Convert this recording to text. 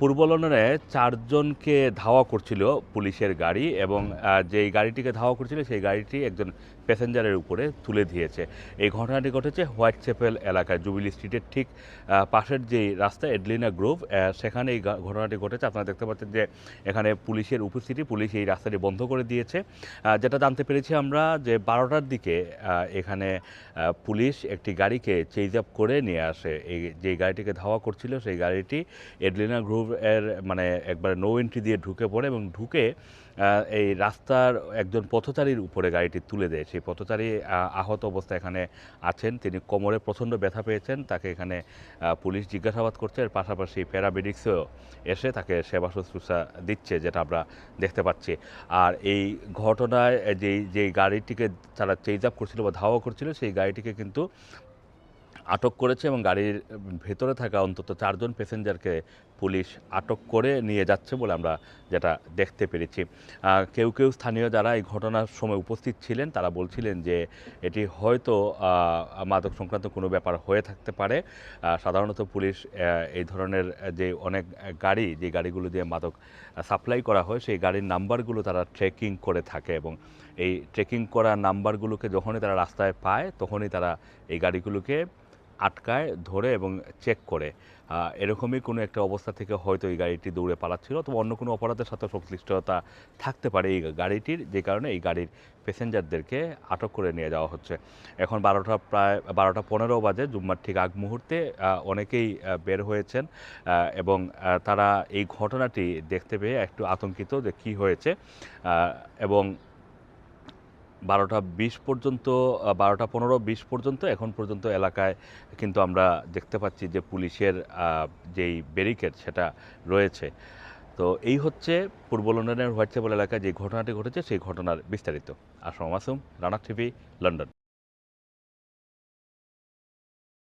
পূর্ব লন্ডনে চারজনকে ধাওয়া করছিল পুলিশের গাড়ি এবং যেই গাড়িটিকে ধাওয়া করছিল সেই গাড়িটি একজন প্যাসেঞ্জারের উপরে তুলে দিয়েছে। এই ঘটনাটি ঘটেছে হোয়াইট চ্যাপেল এলাকায়, জুবিলি স্ট্রিটের ঠিক পাশের যেই রাস্তা, এডলিনা গ্রোভ সেখানে এই ঘটনাটি ঘটেছে। আপনারা দেখতে পাচ্ছেন যে এখানে পুলিশের উপস্থিতি, পুলিশ এই রাস্তাটি বন্ধ করে দিয়েছে। যেটা জানতে পেরেছি আমরা যে বারোটার দিকে এখানে পুলিশ একটি গাড়িকে চেজ আপ করে নিয়ে আসে। এই যে গাড়িটিকে ধাওয়া করছিল সেই গাড়িটি, এডলিনা গ্রুভ এর মানে একবার নো এন্ট্রি দিয়ে ঢুকে পড়ে এবং ঢুকে এই রাস্তার একজন পথচারীর উপরে গাড়িটি তুলে দেয়। সেই পথচারী আহত অবস্থায় এখানে আছেন। তিনি কোমরে প্রচণ্ড ব্যথা পেয়েছেন। তাকে এখানে পুলিশ জিজ্ঞাসাবাদ করছে। এর পাশাপাশি প্যারামেডিক্সও এসে তাকে সেবা শুশ্রূষা দিচ্ছে, যেটা আমরা দেখতে পাচ্ছি। আর এই ঘটনায় যেই যেই গাড়িটিকে তারা চেজ আপ করছিল বা ধাওয়া করছিল, সেই গাড়িটিকে কিন্তু আটক করেছে এবং গাড়ির ভেতরে থাকা অন্তত চারজন প্যাসেঞ্জারকে পুলিশ আটক করে নিয়ে যাচ্ছে বলে আমরা যেটা দেখতে পেরেছি। কেউ কেউ স্থানীয় যারা এই ঘটনার সময় উপস্থিত ছিলেন, তারা বলছিলেন যে এটি হয়তো মাদক সংক্রান্ত কোনো ব্যাপার হয়ে থাকতে পারে। সাধারণত পুলিশ এই ধরনের যে অনেক গাড়ি, যে গাড়িগুলো দিয়ে মাদক সাপ্লাই করা হয়, সেই গাড়ির নাম্বারগুলো তারা ট্রেকিং করে থাকে এবং এই ট্রেকিং করা নাম্বারগুলোকে যখনই তারা রাস্তায় পায়, তখনই তারা এই গাড়িগুলোকে আটকায়, ধরে এবং চেক করে। এরকমই কোনো একটা অবস্থা থেকে হয়তো এই গাড়িটি দৌড়ে পালাচ্ছিল, অথবা অন্য কোনো অপরাধের সাথে সংশ্লিষ্টতা থাকতে পারে এই গাড়িটির, যে কারণে এই গাড়ির প্যাসেঞ্জারদেরকে আটক করে নিয়ে যাওয়া হচ্ছে। এখন বারোটা প্রায়, বারোটা পনেরো বাজে, জুম্মার ঠিক আগ মুহূর্তে অনেকেই বের হয়েছেন এবং তারা এই ঘটনাটি দেখতে পেয়ে একটু আতঙ্কিত যে কী হয়েছে এবং বারোটা বিশ পর্যন্ত বারোটা পনেরো বিশ পর্যন্ত, এখন পর্যন্ত এলাকায় কিন্তু আমরা দেখতে পাচ্ছি যে পুলিশের যেই ব্যারিকেড সেটা রয়েছে। তো এই হচ্ছে পূর্ব লন্ডনের হোয়াইটসঅ্যাপল এলাকায় যে ঘটনাটি ঘটেছে, সেই ঘটনার বিস্তারিত। Assam আসুম Rana TV, London.